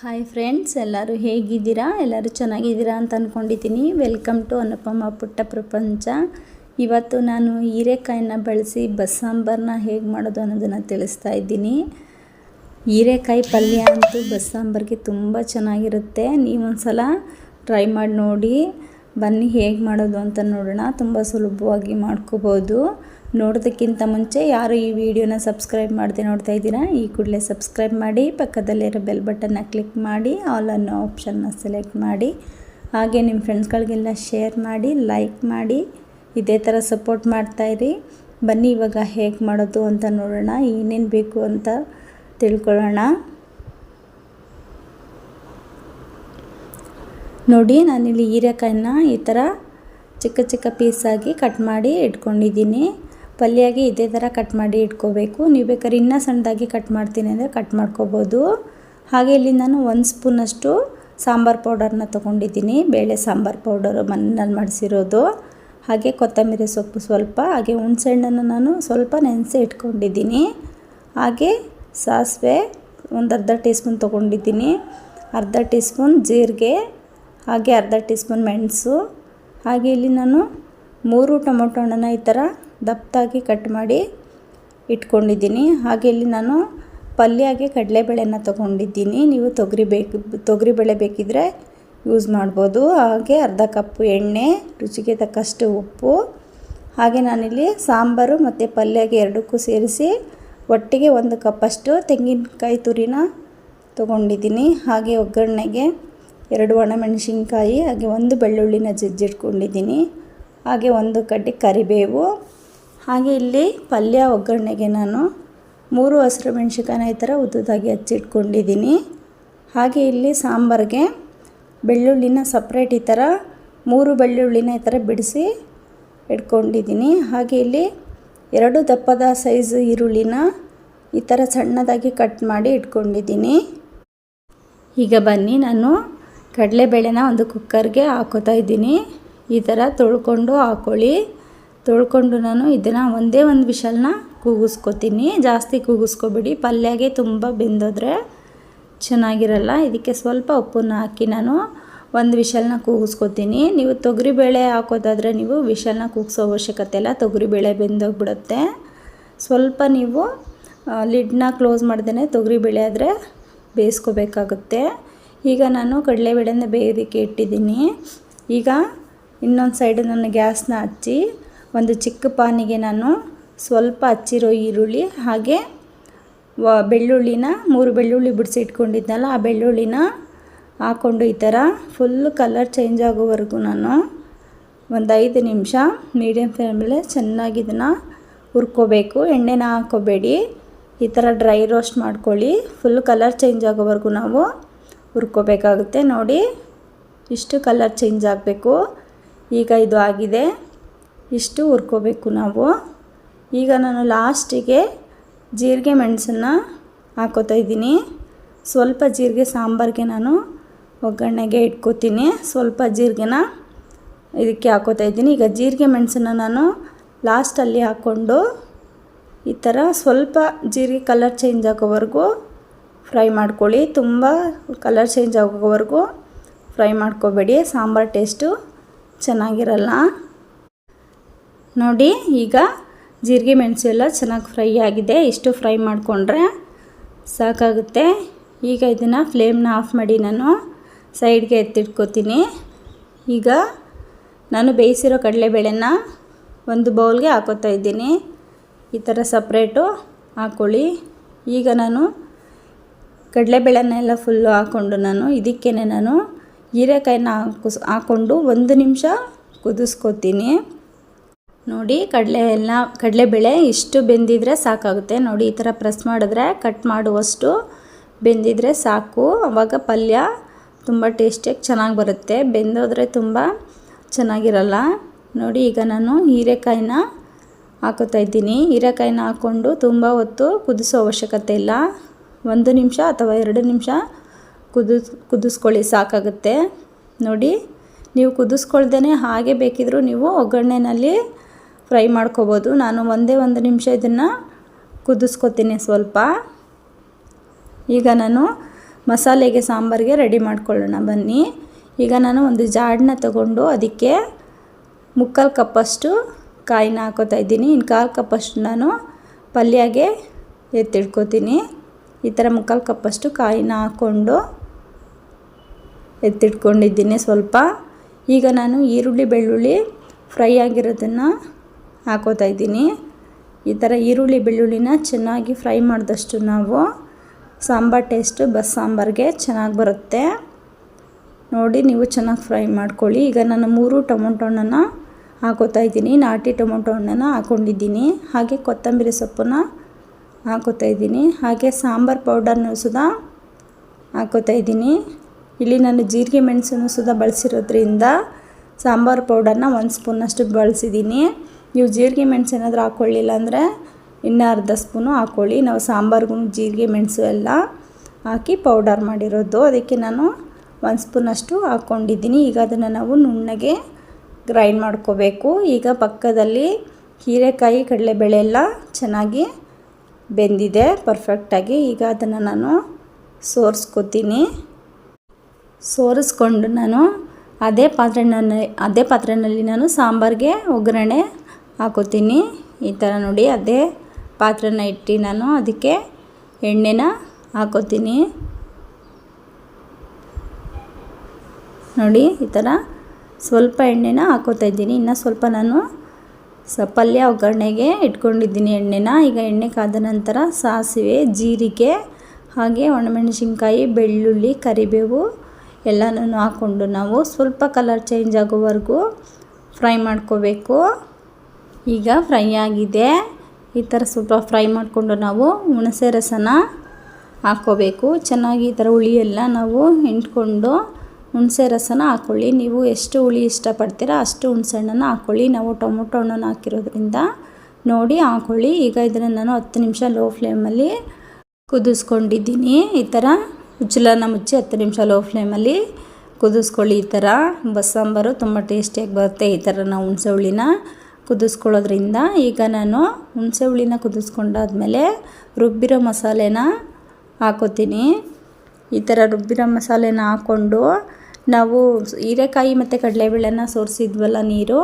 Hi friends ಎಲ್ಲರೂ ಹೇಗಿದ್ದೀರಾ? ಎಲ್ಲರೂ ಚೆನ್ನಾಗಿದ್ದೀರಾ ಅಂತ ಅಂದ್ಕೊಂಡಿದ್ದೀನಿ ವೆಲ್ಕಮ್ ಟು ಅನುಪಮ ಪುಟ್ಟ ಪ್ರಪಂಚ ಇವತ್ತು ನಾನು ಹೀರೆಕಾಯಿನ ಬಳಸಿ ಬಸ್ಸಾಂಬಾರನ್ನ ಹೇಗೆ ಮಾಡೋದು ಅನ್ನೋದನ್ನು ತಿಳಿಸ್ತಾ ಇದ್ದೀನಿ. ಹೀರೆಕಾಯಿ ಪಲ್ಯ ಅಂತೂ ಬಸ್ಸಾಂಬಾರಿಗೆ ತುಂಬ ಚೆನ್ನಾಗಿರುತ್ತೆ. ನೀವೊಂದು ಸಲ ಟ್ರೈ ಮಾಡಿ ನೋಡಿ. ಬನ್ನಿ, ಹೇಗೆ ಮಾಡೋದು ಅಂತ ನೋಡೋಣ. ತುಂಬ ಸುಲಭವಾಗಿ ಮಾಡ್ಕೋಬೋದು. ನೋಡೋದಕ್ಕಿಂತ ಮುಂಚೆ ಯಾರು ಈ ವಿಡಿಯೋನ ಸಬ್ಸ್ಕ್ರೈಬ್ ಮಾಡದೆ ನೋಡ್ತಾ ಇದ್ದೀರಾ, ಈ ಕೂಡಲೇ ಸಬ್ಸ್ಕ್ರೈಬ್ ಮಾಡಿ, ಪಕ್ಕದಲ್ಲಿರೋ ಬೆಲ್ ಬಟನ್ನ ಕ್ಲಿಕ್ ಮಾಡಿ, ಆಲ್ ಅನ್ನೋ ಆಪ್ಷನ್ನ ಸೆಲೆಕ್ಟ್ ಮಾಡಿ. ಹಾಗೆ ನಿಮ್ಮ ಫ್ರೆಂಡ್ಸ್ಗಳಿಗೆಲ್ಲ ಶೇರ್ ಮಾಡಿ, ಲೈಕ್ ಮಾಡಿ, ಇದೇ ಥರ ಸಪೋರ್ಟ್ ಮಾಡ್ತಾಯಿರಿ ಬನ್ನಿ ಇವಾಗ ಹೇಗೆ ಮಾಡೋದು ಅಂತ ನೋಡೋಣ, ಏನೇನು ಬೇಕು ಅಂತ ತಿಳ್ಕೊಳ್ಳೋಣ. ನೋಡಿ, ನಾನಿಲ್ಲಿ ಹೀರೆಕಾಯಿನ ಈ ಥರ ಚಿಕ್ಕ ಚಿಕ್ಕ ಪೀಸಾಗಿ ಕಟ್ ಮಾಡಿ ಇಟ್ಕೊಂಡಿದ್ದೀನಿ. ಪಲ್ಯಾಗಿ ಇದೇ ಥರ ಕಟ್ ಮಾಡಿ ಇಟ್ಕೋಬೇಕು. ನೀವು ಬೇಕಾದ್ರೆ ಇನ್ನೂ ಸಣ್ಣದಾಗಿ ಕಟ್ ಮಾಡ್ತೀನಿ ಅಂದರೆ ಕಟ್ ಮಾಡ್ಕೋಬೋದು. ಹಾಗೆ ಇಲ್ಲಿ ನಾನು ಒಂದು ಸ್ಪೂನಷ್ಟು ಸಾಂಬಾರು ಪೌಡರ್ನ ತೊಗೊಂಡಿದ್ದೀನಿ. ಬೇಳೆ ಸಾಂಬಾರು ಪೌಡರು ಮಣ್ಣಲ್ಲಿ ಮಾಡಿಸಿರೋದು. ಹಾಗೆ ಕೊತ್ತಂಬರಿ ಸೊಪ್ಪು ಸ್ವಲ್ಪ, ಹಾಗೆ ಹುಣಸೆಹಣ್ಣನ್ನು ನಾನು ಸ್ವಲ್ಪ ನೆನೆಸಿ ಇಟ್ಕೊಂಡಿದ್ದೀನಿ. ಹಾಗೆ ಸಾಸಿವೆ ಒಂದು ಅರ್ಧ ಟೀ ಸ್ಪೂನ್ ತೊಗೊಂಡಿದ್ದೀನಿ. ಅರ್ಧ ಟೀ ಸ್ಪೂನ್ ಜೀರಿಗೆ ಹಾಗೆ ಅರ್ಧ ಟೀ ಸ್ಪೂನ್ ಮೆಣಸು, ಹಾಗೆ ಇಲ್ಲಿ ನಾನು ಮೂರು ಟೊಮೊಟೊ ಹಣ್ಣನ್ನು ಈ ಥರ ದಪ್ಪದಾಗಿ ಕಟ್ ಮಾಡಿ ಇಟ್ಕೊಂಡಿದ್ದೀನಿ. ಹಾಗೆ ಇಲ್ಲಿ ನಾನು ಪಲ್ಯಗೆ ಕಡಲೆಬೇಳೆನ ತೊಗೊಂಡಿದ್ದೀನಿ. ನೀವು ತೊಗರಿ ಬೇಕು ತೊಗರಿಬೇಳೆ ಬೇಕಿದ್ದರೆ ಯೂಸ್ ಮಾಡ್ಬೋದು. ಹಾಗೆ ಅರ್ಧ ಕಪ್ಪು ಎಣ್ಣೆ, ರುಚಿಗೆ ತಕ್ಕಷ್ಟು ಉಪ್ಪು, ಹಾಗೆ ನಾನಿಲ್ಲಿ ಸಾಂಬಾರು ಮತ್ತು ಪಲ್ಯಗೆ ಎರಡಕ್ಕೂ ಸೇರಿಸಿ ಒಟ್ಟಿಗೆ ಒಂದು ಕಪ್ಪಷ್ಟು ತೆಂಗಿನಕಾಯಿ ತುರಿನ ತೊಗೊಂಡಿದ್ದೀನಿ. ಹಾಗೆ ಒಗ್ಗರಣೆಗೆ ಎರಡು ಒಣಮೆಣಸಿನ್ಕಾಯಿ, ಹಾಗೆ ಒಂದು ಬೆಳ್ಳುಳ್ಳಿನ ಜಜ್ಜಿಟ್ಕೊಂಡಿದ್ದೀನಿ. ಹಾಗೆ ಒಂದು ಕಡ್ಡಿ ಕರಿಬೇವು. ಹಾಗೆ ಇಲ್ಲಿ ಪಲ್ಯ ಒಗ್ಗರಣೆಗೆ ನಾನು ಮೂರು ಹಸಿರು ಮೆಣಸಿನ್ಕಾಯಿನ ಈ ಥರ ಉದ್ದುದಾಗಿ ಹಚ್ಚಿಟ್ಕೊಂಡಿದ್ದೀನಿ. ಹಾಗೆ ಇಲ್ಲಿ ಸಾಂಬಾರಿಗೆ ಬೆಳ್ಳುಳ್ಳಿನ ಸಪ್ರೇಟ್ ಈ ಥರ ಮೂರು ಬೆಳ್ಳುಳ್ಳಿನ ಈ ಥರ ಬಿಡಿಸಿ ಇಟ್ಕೊಂಡಿದ್ದೀನಿ. ಹಾಗೆ ಇಲ್ಲಿ ಎರಡು ದಪ್ಪದ ಸೈಜ್ ಈರುಳ್ಳಿನ ಈ ಥರ ಸಣ್ಣದಾಗಿ ಕಟ್ ಮಾಡಿ ಇಟ್ಕೊಂಡಿದ್ದೀನಿ. ಈಗ ಬನ್ನಿ ನಾನು ಕಡಲೆಬೇಳೆನ ಒಂದು ಕುಕ್ಕರ್ಗೆ ಹಾಕೋತಾ ಇದ್ದೀನಿ. ಈ ಥರ ತೊಳ್ಕೊಂಡು ಹಾಕ್ಕೊಳ್ಳಿ ತೊಳ್ಕೊಂಡು ನಾನು ಇದನ್ನು ಒಂದೇ ಒಂದು ವಿಶಲ್ನ ಕೂಗಿಸ್ಕೊತೀನಿ. ಜಾಸ್ತಿ ಕೂಗಿಸ್ಕೊಬೇಡಿ. ಪಲ್ಯಗೆ ತುಂಬ ಬೆಂದೋದ್ರೆ ಚೆನ್ನಾಗಿರಲ್ಲ. ಇದಕ್ಕೆ ಸ್ವಲ್ಪ ಉಪ್ಪನ್ನು ಹಾಕಿ ನಾನು ಒಂದು ವಿಶಲ್ನ ಕೂಗಿಸ್ಕೊತೀನಿ. ನೀವು ತೊಗರಿಬೇಳೆ ಹಾಕೋದಾದರೆ ನೀವು ವಿಶಲ್ನ ಕೂಗಿಸೋ ಅವಶ್ಯಕತೆ ಇಲ್ಲ. ತೊಗರಿಬೇಳೆ ಬೆಂದೋಗ್ಬಿಡುತ್ತೆ. ಸ್ವಲ್ಪ ನೀವು ಲಿಡ್ನ ಕ್ಲೋಸ್ ಮಾಡ್ದೇ ತೊಗರಿಬೇಳೆ ಆದರೆ ಬೇಯಿಸ್ಕೋಬೇಕಾಗುತ್ತೆ. ಈಗ ನಾನು ಕಡಲೆಬೇಳೆನ ಬೇಯೋದಕ್ಕೆ ಇಟ್ಟಿದ್ದೀನಿ. ಈಗ ಇನ್ನೊಂದು ಸೈಡ್ ನನ್ನ ಗ್ಯಾಸ್ನ ಹಚ್ಚಿ ಒಂದು ಚಿಕ್ಕ ಪಾನಿಗೆ ನಾನು ಸ್ವಲ್ಪ ಹಚ್ಚಿರೋ ಈರುಳ್ಳಿ ಹಾಗೆ ವ ಬೆಳ್ಳುಳ್ಳಿನ ಮೂರು ಬೆಳ್ಳುಳ್ಳಿ ಬಿಡಿಸಿ ಇಟ್ಕೊಂಡಿದ್ನಲ್ಲ ಆ ಬೆಳ್ಳುಳ್ಳಿನ ಹಾಕ್ಕೊಂಡು ಈ ಥರ ಫುಲ್ ಕಲರ್ ಚೇಂಜ್ ಆಗೋವರೆಗೂ ನಾನು ಒಂದು ಐದು ನಿಮಿಷ ಮೀಡಿಯಮ್ ಫ್ಲೇಮಲ್ಲೇ ಚೆನ್ನಾಗಿ ಇದನ್ನು ಹುರ್ಕೋಬೇಕು. ಎಣ್ಣೆನ ಹಾಕೋಬೇಡಿ ಈ ಥರ ಡ್ರೈ ರೋಸ್ಟ್ ಮಾಡ್ಕೊಳ್ಳಿ. ಫುಲ್ ಕಲರ್ ಚೇಂಜ್ ಆಗೋವರೆಗೂ ನಾವು ಹುರ್ಕೋಬೇಕಾಗುತ್ತೆ. ನೋಡಿ, ಇಷ್ಟು ಕಲರ್ ಚೇಂಜ್ ಆಗಬೇಕು. ಈಗ ಇದು ಆಗಿದೆ. ಇಷ್ಟು ಹುರ್ಕೋಬೇಕು ನಾವು. ಈಗ ನಾನು ಲಾಸ್ಟಿಗೆ ಜೀರಿಗೆ ಮೆಣಸನ್ನು ಹಾಕೋತಾ ಇದ್ದೀನಿ. ಸ್ವಲ್ಪ ಜೀರಿಗೆ ಸಾಂಬಾರಿಗೆ ನಾನು ಒಗ್ಗರಣೆಗೆ ಇಟ್ಕೋತೀನಿ. ಸ್ವಲ್ಪ ಜೀರಿಗೆನ ಇದಕ್ಕೆ ಹಾಕೋತಾ ಇದ್ದೀನಿ. ಈಗ ಜೀರಿಗೆ ಮೆಣಸನ್ನು ನಾನು ಲಾಸ್ಟಲ್ಲಿ ಹಾಕ್ಕೊಂಡು ಈ ಥರ ಸ್ವಲ್ಪ ಜೀರಿಗೆ ಕಲರ್ ಚೇಂಜ್ ಆಗೋವರೆಗೂ ಫ್ರೈ ಮಾಡ್ಕೊಳ್ಳಿ. ತುಂಬ ಕಲರ್ ಚೇಂಜ್ ಆಗೋವರೆಗೂ ಫ್ರೈ ಮಾಡ್ಕೋಬೇಡಿ. ಸಾಂಬಾರು ಟೇಸ್ಟು ಚೆನ್ನಾಗಿರಲ್ಲ. ನೋಡಿ, ಈಗ ಜೀರಿಗೆ ಮೆಣಸು ಎಲ್ಲ ಚೆನ್ನಾಗಿ ಫ್ರೈ ಆಗಿದೆ. ಇಷ್ಟು ಫ್ರೈ ಮಾಡಿಕೊಂಡ್ರೆ ಸಾಕಾಗುತ್ತೆ. ಈಗ ಇದನ್ನು ಫ್ಲೇಮ್ನ ಆಫ್ ಮಾಡಿ ನಾನು ಸೈಡ್ಗೆ ಎತ್ತಿಟ್ಕೋತೀನಿ. ಈಗ ನಾನು ಬೇಯಿಸಿರೋ ಕಡಲೆಬೇಳೆನ ಒಂದು ಬೌಲ್ಗೆ ಹಾಕೋತಾ ಇದ್ದೀನಿ. ಈ ಥರ ಸಪ್ರೇಟು ಹಾಕ್ಕೊಳ್ಳಿ ಈಗ ನಾನು ಕಡಲೆಬೇಳೆನೆಲ್ಲ ಫುಲ್ಲು ಹಾಕ್ಕೊಂಡು ನಾನು ಇದಕ್ಕೇ ನಾನು ಹೀರೆಕಾಯಿನ ಹಾಕಿಸ್ ಹಾಕ್ಕೊಂಡು ಒಂದು ನಿಮಿಷ ಕುದಿಸ್ಕೊತೀನಿ. ನೋಡಿ ಕಡಲೆ ಎಲ್ಲ, ಕಡಲೆಬೇಳೆ ಇಷ್ಟು ಬೆಂದಿದ್ರೆ ಸಾಕಾಗುತ್ತೆ. ನೋಡಿ ಈ ಥರ ಪ್ರೆಸ್ ಮಾಡಿದ್ರೆ ಕಟ್ ಮಾಡುವಷ್ಟು ಬೆಂದಿದ್ರೆ ಸಾಕು. ಅವಾಗ ಪಲ್ಯ ತುಂಬ ಟೇಸ್ಟಿಯಾಗಿ ಚೆನ್ನಾಗಿ ಬರುತ್ತೆ. ಬೆಂದೋದ್ರೆ ತುಂಬ ಚೆನ್ನಾಗಿರಲ್ಲ. ನೋಡಿ ಈಗ ನಾನು ಹೀರೆಕಾಯಿನ ಹಾಕೋತಾ ಇದ್ದೀನಿ. ಹೀರೆಕಾಯಿನ ಹಾಕ್ಕೊಂಡು ತುಂಬ ಹೊತ್ತು ಕುದಿಸೋ ಅವಶ್ಯಕತೆ ಇಲ್ಲ. ಒಂದು ನಿಮಿಷ ಅಥವಾ ಎರಡು ನಿಮಿಷ ಕುದಿಸ್, ಕುದಿಸ್ಕೊಳ್ಳಿ, ಸಾಕಾಗುತ್ತೆ. ನೋಡಿ, ನೀವು ಕುದಿಸ್ಕೊಳ್ದೇ ಹಾಗೆ ಬೇಕಿದ್ದರೂ ನೀವು ಒಗ್ಗರಣೆನಲ್ಲಿ ಫ್ರೈ ಮಾಡ್ಕೋಬೋದು. ನಾನು ಒಂದೇ ಒಂದು ನಿಮಿಷ ಇದನ್ನು ಕುದಿಸ್ಕೊತೀನಿ ಸ್ವಲ್ಪ. ಈಗ ನಾನು ಮಸಾಲೆಗೆ ಸಾಂಬಾರಿಗೆ ರೆಡಿ ಮಾಡ್ಕೊಳ್ಳೋಣ. ಬನ್ನಿ. ಈಗ ನಾನು ಒಂದು ಜಾಡನ್ನ ತಗೊಂಡು ಅದಕ್ಕೆ ಮುಕ್ಕಾಲು ಕಪ್ಪಷ್ಟು ಕಾಯಿನ ಹಾಕೋತಾ ಇದ್ದೀನಿ. ಇನ್ನು ಕಾಲು ಕಪ್ಪಷ್ಟು ನಾನು ಪಲ್ಯಗೆ ಎತ್ತಿಡ್ಕೋತೀನಿ ಈ ಥರ ಮುಕ್ಕಾಲು ಕಪ್ಪಷ್ಟು ಕಾಯಿನ ಹಾಕ್ಕೊಂಡು ಎತ್ತಿಟ್ಕೊಂಡಿದ್ದೀನಿ ಸ್ವಲ್ಪ. ಈಗ ನಾನು ಈರುಳ್ಳಿ, ಬೆಳ್ಳುಳ್ಳಿ ಫ್ರೈ ಆಗಿರೋದನ್ನು ಹಾಕೋತಾ ಇದ್ದೀನಿ. ಈ ಥರ ಈರುಳ್ಳಿ, ಬೆಳ್ಳುಳ್ಳಿನ ಚೆನ್ನಾಗಿ ಫ್ರೈ ಮಾಡಿದಷ್ಟು ನಾವು ಸಾಂಬಾರು ಟೇಸ್ಟು ಬಸ್ ಸಾಂಬಾರಿಗೆ ಚೆನ್ನಾಗಿ ಬರುತ್ತೆ. ನೋಡಿ, ನೀವು ಚೆನ್ನಾಗಿ ಫ್ರೈ ಮಾಡ್ಕೊಳ್ಳಿ. ಈಗ ನಾನು ಮೂರು ಟೊಮೊಟೊ ಹಣ್ಣನ್ನು ಹಾಕೋತಾ ಇದ್ದೀನಿ. ನಾಟಿ ಟೊಮೊಟೊ ಹಣ್ಣನ್ನು ಹಾಕ್ಕೊಂಡಿದ್ದೀನಿ ಹಾಗೆ ಕೊತ್ತಂಬರಿ ಸೊಪ್ಪನ್ನು ಹಾಕೋತಾ ಇದ್ದೀನಿ. ಹಾಗೆ ಸಾಂಬಾರು ಪೌಡರ್ನೂ ಸುದಾ ಹಾಕೋತಾ ಇದ್ದೀನಿ. ಇಲ್ಲಿ ನಾನು ಜೀರಿಗೆ ಮೆಣಸನ್ನು ಸುದ ಬಳಸಿರೋದ್ರಿಂದ ಸಾಂಬಾರು ಪೌಡರ್ನ ಒಂದು ಸ್ಪೂನಷ್ಟು ಬಳಸಿದ್ದೀನಿ. ನೀವು ಜೀರಿಗೆ ಮೆಣಸು ಏನಾದರೂ ಹಾಕ್ಕೊಳ್ಳಿಲ್ಲ ಅಂದರೆ ಇನ್ನೂ ಅರ್ಧ ಸ್ಪೂನು ಹಾಕ್ಕೊಳ್ಳಿ ನಾವು ಸಾಂಬಾರ್ಗೂ ಜೀರಿಗೆ ಮೆಣಸು ಎಲ್ಲ ಹಾಕಿ ಪೌಡರ್ ಮಾಡಿರೋದು. ಅದಕ್ಕೆ ನಾನು ಒಂದು ಸ್ಪೂನಷ್ಟು ಹಾಕ್ಕೊಂಡಿದ್ದೀನಿ ಈಗ ಅದನ್ನು ನಾವು ನುಣ್ಣಗೆ ಗ್ರೈಂಡ್ ಮಾಡ್ಕೋಬೇಕು. ಈಗ ಪಕ್ಕದಲ್ಲಿ ಹೀರೆಕಾಯಿ, ಕಡಲೆಬೇಳೆ ಎಲ್ಲ ಚೆನ್ನಾಗಿ ಬೆಂದಿದೆ ಪರ್ಫೆಕ್ಟಾಗಿ ಈಗ ಅದನ್ನು ನಾನು ಸೋರಿಸ್ಕೋತೀನಿ. ಸೋರಿಸ್ಕೊಂಡು ನಾನು ಅದೇ ಪಾತ್ರೆನಲ್ಲಿ ಅದೇ ಪಾತ್ರೆಯಲ್ಲಿ ನಾನು ಸಾಂಬಾರಿಗೆ ಒಗ್ಗರಣೆ ಹಾಕೋತೀನಿ. ಈ ಥರ ನೋಡಿ ಅದೇ ಪಾತ್ರೆನ ಇಟ್ಟು ನಾನು ಅದಕ್ಕೆ ಎಣ್ಣೆನ ಹಾಕೋತೀನಿ. ನೋಡಿ ಈ ಥರ ಸ್ವಲ್ಪ ಎಣ್ಣೆನ ಹಾಕೋತಾ ಇದ್ದೀನಿ. ಇನ್ನು ಸ್ವಲ್ಪ ನಾನು ಸ ಪಲ್ಯ ಒಗ್ಗರಣೆಗೆ ಇಟ್ಕೊಂಡಿದ್ದೀನಿ ಎಣ್ಣೆನ. ಈಗ ಎಣ್ಣೆ ಕಾದ ನಂತರ ಸಾಸಿವೆ, ಜೀರಿಗೆ, ಹಾಗೆ ಒಣಮೆಣಸಿನ್ಕಾಯಿ, ಬೆಳ್ಳುಳ್ಳಿ, ಕರಿಬೇವು ಎಲ್ಲನೂ ಹಾಕ್ಕೊಂಡು ನಾವು ಸ್ವಲ್ಪ ಕಲರ್ ಚೇಂಜ್ ಆಗೋವರೆಗೂ ಫ್ರೈ ಮಾಡ್ಕೋಬೇಕು. ಈಗ ಫ್ರೈ ಆಗಿದೆ. ಈ ಥರ ಸ್ವಲ್ಪ ಫ್ರೈ ಮಾಡಿಕೊಂಡು ನಾವು ಹುಣಸೆ ರಸನ ಹಾಕ್ಕೋಬೇಕು. ಚೆನ್ನಾಗಿ ಈ ಥರ ಹುಳಿಯೆಲ್ಲ ನಾವು ಹಿಂಡ್ಕೊಂಡು ಹುಣಸೆ ರಸನ ಹಾಕ್ಕೊಳ್ಳಿ ನೀವು ಎಷ್ಟು ಹುಳಿ ಇಷ್ಟಪಡ್ತೀರ ಅಷ್ಟು ಹುಣಸೆ ಹಣ್ಣನ್ನು ಹಾಕ್ಕೊಳ್ಳಿ ನಾವು ಟೊಮೊಟೊ ಹಣ್ಣನ್ನು ಹಾಕಿರೋದ್ರಿಂದ ನೋಡಿ ಹಾಕ್ಕೊಳ್ಳಿ ಈಗ ಇದನ್ನು ನಾನು ಹತ್ತು ನಿಮಿಷ ಲೋ ಫ್ಲೇಮಲ್ಲಿ ಕುದಿಸ್ಕೊಂಡಿದ್ದೀನಿ. ಈ ಥರ ಉಚ್ಚಲನ್ನ ಮುಚ್ಚಿ ಹತ್ತು ನಿಮಿಷ ಲೋ ಫ್ಲೇಮಲ್ಲಿ ಕುದಿಸ್ಕೊಳ್ಳಿ. ಈ ಥರ ಬಸ್ಸಾಂಬಾರು ತುಂಬ ಟೇಸ್ಟಿಯಾಗಿ ಬರುತ್ತೆ ಈ ಥರ ನಾವು ಹುಣಸೆ ಹುಳಿನ ಕುದಿಸ್ಕೊಳ್ಳೋದ್ರಿಂದ. ಈಗ ನಾನು ಹುಣಸೆ ಹುಳಿನ ಕುದಿಸ್ಕೊಂಡಾದ್ಮೇಲೆ ರುಬ್ಬಿರೋ ಮಸಾಲೆನ ಹಾಕೋತೀನಿ. ಈ ಥರ ರುಬ್ಬಿರೋ ಮಸಾಲೆನ ಹಾಕ್ಕೊಂಡು ನಾವು ಹೀರೆಕಾಯಿ ಮತ್ತು ಕಡಲೆಬೇಳೆನ ಸೋರಿಸಿದ್ವಲ್ಲ ನೀರು,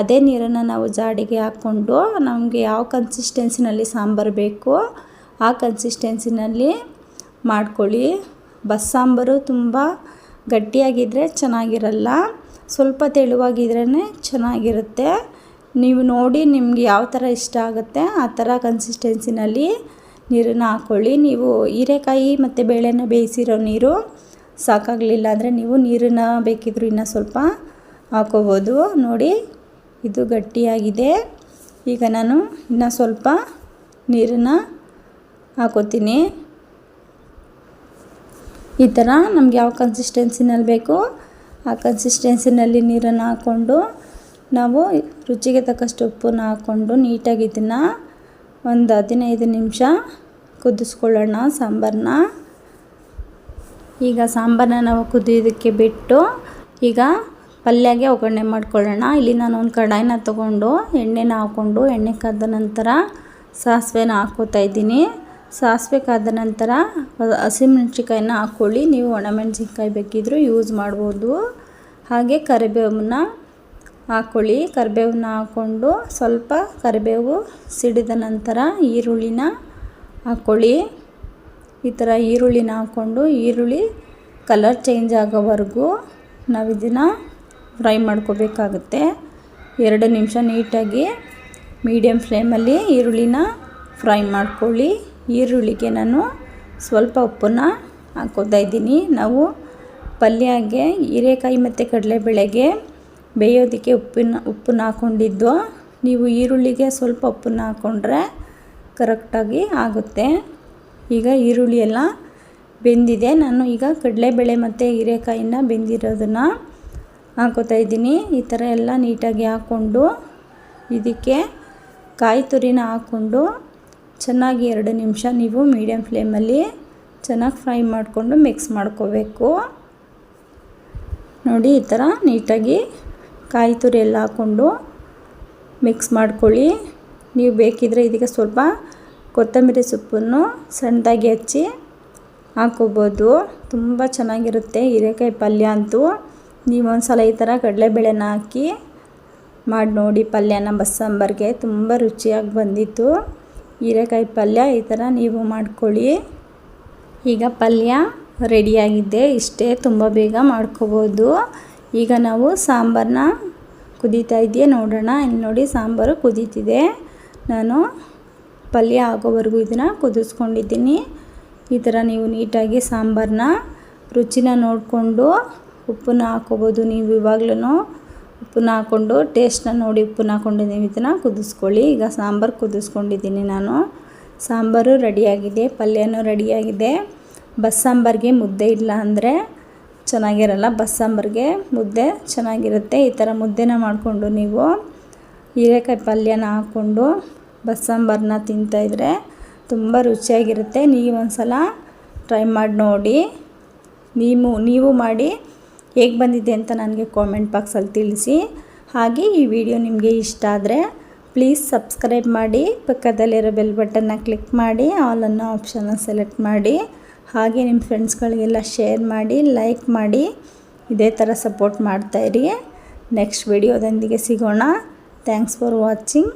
ಅದೇ ನೀರನ್ನು ನಾವು ಜಾಡಿಗೆ ಹಾಕ್ಕೊಂಡು ನಮಗೆ ಯಾವ ಕನ್ಸಿಸ್ಟೆನ್ಸಿನಲ್ಲಿ ಸಾಂಬಾರು ಬೇಕು, ಆ ಕನ್ಸಿಸ್ಟೆನ್ಸಿನಲ್ಲಿ ಮಾಡ್ಕೊಳ್ಳಿ. ಬಸ್ಸಾಂಬಾರು ತುಂಬ ಗಟ್ಟಿಯಾಗಿದ್ದರೆ ಚೆನ್ನಾಗಿರಲ್ಲ, ಸ್ವಲ್ಪ ತೆಳುವಾಗಿದ್ರೇ ಚೆನ್ನಾಗಿರುತ್ತೆ. ನೀವು ನೋಡಿ ನಿಮ್ಗೆ ಯಾವ ಥರ ಇಷ್ಟ ಆಗುತ್ತೆ, ಆ ಥರ ಕನ್ಸಿಸ್ಟೆನ್ಸಿನಲ್ಲಿ ನೀರನ್ನು ಹಾಕ್ಕೊಳ್ಳಿ ನೀವು ಹೀರೆಕಾಯಿ ಮತ್ತು ಬೇಳೆನ ಬೇಯಿಸಿರೋ ನೀರು ಸಾಕಾಗಲಿಲ್ಲ ಅಂದರೆ ನೀವು ನೀರನ್ನು ಬೇಕಿದ್ದರೂ ಇನ್ನೂ ಸ್ವಲ್ಪ ಹಾಕೋಬೋದು. ನೋಡಿ, ಇದು ಗಟ್ಟಿಯಾಗಿದೆ. ಈಗ ನಾನು ಇನ್ನೂ ಸ್ವಲ್ಪ ನೀರನ್ನು ಹಾಕೋತೀನಿ. ಈ ಥರ ನಮ್ಗೆ ಯಾವ ಕನ್ಸಿಸ್ಟೆನ್ಸಿನಲ್ಲಿ ಬೇಕೋ, ಆ ಕನ್ಸಿಸ್ಟೆನ್ಸಿನಲ್ಲಿ ನೀರನ್ನು ಹಾಕ್ಕೊಂಡು ನಾವು ರುಚಿಗೆ ತಕ್ಕಷ್ಟು ಉಪ್ಪನ್ನು ಹಾಕ್ಕೊಂಡು ನೀಟಾಗಿ ಇದನ್ನು ಒಂದು ಹದಿನೈದು ನಿಮಿಷ ಕುದಿಸ್ಕೊಳ್ಳೋಣ ಸಾಂಬಾರನ್ನ ಈಗ ಸಾಂಬಾರನ್ನ ನಾವು ಕುದಿಯೋದಕ್ಕೆ ಬಿಟ್ಟು ಈಗ ಪಲ್ಯಗೆ ಒಗ್ಗರಣೆ ಮಾಡ್ಕೊಳ್ಳೋಣ. ಇಲ್ಲಿ ನಾನು ಒಂದು ಕಡಾಯಿನ ತೊಗೊಂಡು ಎಣ್ಣೆನ ಹಾಕ್ಕೊಂಡು ಎಣ್ಣೆ ಕಾದ ನಂತರ ಸಾಸಿವೆನ ಹಾಕ್ಕೋತಾ ಇದ್ದೀನಿ. ಸಾಸಿವೆ ಕಾದ ನಂತರ ಹಸಿಮೆಣ್ಸಿಕಾಯಿನ ಹಾಕ್ಕೊಳ್ಳಿ ನೀವು ಒಣಮೆಣ್ಸಿನ್ಕಾಯಿ ಬೇಕಿದ್ದರೂ ಯೂಸ್ ಮಾಡ್ಬೋದು. ಹಾಗೆ ಕರಿಬೇವನ್ನ ಹಾಕ್ಕೊಳ್ಳಿ ಕರಿಬೇವನ್ನ ಹಾಕ್ಕೊಂಡು ಸ್ವಲ್ಪ ಕರಿಬೇವು ಸಿಡಿದ ನಂತರ ಈರುಳ್ಳಿನ ಹಾಕ್ಕೊಳ್ಳಿ ಈ ಥರ ಈರುಳ್ಳಿನ ಹಾಕ್ಕೊಂಡು ಈರುಳ್ಳಿ ಕಲರ್ ಚೇಂಜ್ ಆಗೋವರೆಗೂ ನಾವು ಇದನ್ನು ಫ್ರೈ ಮಾಡ್ಕೋಬೇಕಾಗುತ್ತೆ. ಎರಡು ನಿಮಿಷ ನೀಟಾಗಿ ಮೀಡಿಯಮ್ ಫ್ಲೇಮಲ್ಲಿ ಈರುಳ್ಳಿನ ಫ್ರೈ ಮಾಡ್ಕೊಳ್ಳಿ. ಈರುಳ್ಳಿಗೆ ನಾನು ಸ್ವಲ್ಪ ಉಪ್ಪನ್ನು ಹಾಕೋತಾ ಇದ್ದೀನಿ. ನಾವು ಪಲ್ಯಗೆ ಹೀರೆಕಾಯಿ ಮತ್ತು ಕಡಲೆಬೇಳೆಗೆ ಬೇಯೋದಕ್ಕೆ ಉಪ್ಪಿನ, ಉಪ್ಪನ್ನ ಹಾಕ್ಕೊಂಡಿದ್ದು ನೀವು ಈರುಳ್ಳಿಗೆ ಸ್ವಲ್ಪ ಉಪ್ಪನ್ನ ಹಾಕ್ಕೊಂಡ್ರೆ ಕರೆಕ್ಟಾಗಿ ಆಗುತ್ತೆ. ಈಗ ಈರುಳ್ಳಿ ಎಲ್ಲ ಬೆಂದಿದೆ. ನಾನು ಈಗ ಕಡಲೆಬೇಳೆ ಮತ್ತು ಹೀರೆಕಾಯಿನ ಬೆಂದಿರೋದನ್ನು ಹಾಕೋತಾ ಇದ್ದೀನಿ. ಈ ಥರ ಎಲ್ಲ ನೀಟಾಗಿ ಹಾಕ್ಕೊಂಡು ಇದಕ್ಕೆ ಕಾಯಿ ತುರಿನ ಹಾಕ್ಕೊಂಡು ಚೆನ್ನಾಗಿ ಎರಡು ನಿಮಿಷ ನೀವು ಮೀಡಿಯಮ್ ಫ್ಲೇಮಲ್ಲಿ ಚೆನ್ನಾಗಿ ಫ್ರೈ ಮಾಡಿಕೊಂಡು ಮಿಕ್ಸ್ ಮಾಡ್ಕೋಬೇಕು. ನೋಡಿ, ಈ ಥರ ನೀಟಾಗಿ ಕಾಯಿ ತುರಿ ಎಲ್ಲ ಹಾಕ್ಕೊಂಡು ಮಿಕ್ಸ್ ಮಾಡ್ಕೊಳ್ಳಿ. ನೀವು ಬೇಕಿದ್ದರೆ ಇದಕ್ಕೆ ಸ್ವಲ್ಪ ಕೊತ್ತಂಬರಿ ಸೊಪ್ಪನ್ನು ಸಣ್ಣದಾಗಿ ಹಚ್ಚಿ ಹಾಕ್ಕೊಬೋದು ತುಂಬ ಚೆನ್ನಾಗಿರುತ್ತೆ ಹೀರೆಕಾಯಿ ಪಲ್ಯ ಅಂತೂ. ನೀವು ಒಂದ್ಸಲ ಈ ಥರ ಕಡಲೆಬೇಳೆನ ಹಾಕಿ ಮಾಡಿ ನೋಡಿ ಪಲ್ಯನ ಬಸ್ಸಾಂಬಾರ್ಗೆ. ತುಂಬ ರುಚಿಯಾಗಿ ಬಂದಿತ್ತು. ಹೀರೆಕಾಯಿ ಪಲ್ಯ ಈ ಥರ ನೀವು ಮಾಡ್ಕೊಳ್ಳಿ. ಈಗ ಪಲ್ಯ ರೆಡಿಯಾಗಿದೆ. ಇಷ್ಟೇ ತುಂಬ ಬೇಗ ಮಾಡ್ಕೋಬೋದು. ಈಗ ನಾವು ಸಾಂಬಾರನ್ನ ಕುದೀತಾ ಇದೆಯೇ ನೋಡೋಣ. ಇಲ್ಲಿ ನೋಡಿ ಸಾಂಬಾರು ಕುದೀತಿದೆ. ನಾನು ಪಲ್ಯ ಆಗೋವರೆಗೂ ಇದನ್ನು ಕುದಿಸ್ಕೊಂಡಿದ್ದೀನಿ. ಈ ಥರ ನೀವು ನೀಟಾಗಿ ಸಾಂಬಾರನ್ನ ರುಚಿನ ನೋಡಿಕೊಂಡು ಉಪ್ಪನ್ನ ಹಾಕೋಬೋದು ನೀವು ಇವಾಗ್ಲೂ ಉಪ್ಪನ್ನ ಹಾಕ್ಕೊಂಡು ಟೇಸ್ಟ್ನ ನೋಡಿ ಉಪ್ಪನ್ನ ಹಾಕ್ಕೊಂಡು ನೀವು ಇದನ್ನು ಕುದಿಸ್ಕೊಳ್ಳಿ. ಈಗ ಸಾಂಬಾರು ಕುದಿಸ್ಕೊಂಡಿದ್ದೀನಿ ನಾನು. ಸಾಂಬಾರು ರೆಡಿಯಾಗಿದೆ, ಪಲ್ಯನೂ ರೆಡಿಯಾಗಿದೆ. ಬಸ್ಸಾಂಬಾರಿಗೆ ಮುದ್ದೆ ಇಲ್ಲ ಅಂದರೆ ಚೆನ್ನಾಗಿರಲ್ಲ. ಬಸ್ಸಾಂಬಾರಿಗೆ ಮುದ್ದೆ ಚೆನ್ನಾಗಿರುತ್ತೆ. ಈ ಥರ ಮುದ್ದೆನ ಮಾಡಿಕೊಂಡು ನೀವು ಹೀರೆಕಾಯಿ ಪಲ್ಯನ ಹಾಕ್ಕೊಂಡು ಬಸ್ಸಾಂಬಾರನ್ನ ತಿಂತಾಯಿದ್ರೆ ತುಂಬ ರುಚಿಯಾಗಿರುತ್ತೆ. ನೀವು ಒಂದು ಟ್ರೈ ಮಾಡಿ ನೋಡಿ. ನೀವು ನೀವು ಮಾಡಿ ಹೇಗೆ ಬಂದಿದೆ ಅಂತ ನನಗೆ ಕಾಮೆಂಟ್ ಬಾಕ್ಸಲ್ಲಿ ತಿಳಿಸಿ. ಹಾಗೆ ಈ ವಿಡಿಯೋ ನಿಮಗೆ ಇಷ್ಟ ಆದರೆ ಪ್ಲೀಸ್ ಸಬ್ಸ್ಕ್ರೈಬ್ ಮಾಡಿ, ಪಕ್ಕದಲ್ಲಿರೋ ಬೆಲ್ ಬಟನ್ನ ಕ್ಲಿಕ್ ಮಾಡಿ, ಆಲ್ ಅನ್ನೋ ಆಪ್ಷನ್ನ ಸೆಲೆಕ್ಟ್ ಮಾಡಿ. ಹಾಗೆ ನಿಮ್ಮ ಫ್ರೆಂಡ್ಸ್ಗಳಿಗೆಲ್ಲ ಶೇರ್ ಮಾಡಿ, ಲೈಕ್ ಮಾಡಿ, ಇದೇ ಥರ ಸಪೋರ್ಟ್ ಮಾಡ್ತಾಯಿರಿ ನೆಕ್ಸ್ಟ್ ವಿಡಿಯೋದೊಂದಿಗೆ ಸಿಗೋಣ. Thanks for watching.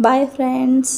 Bye friends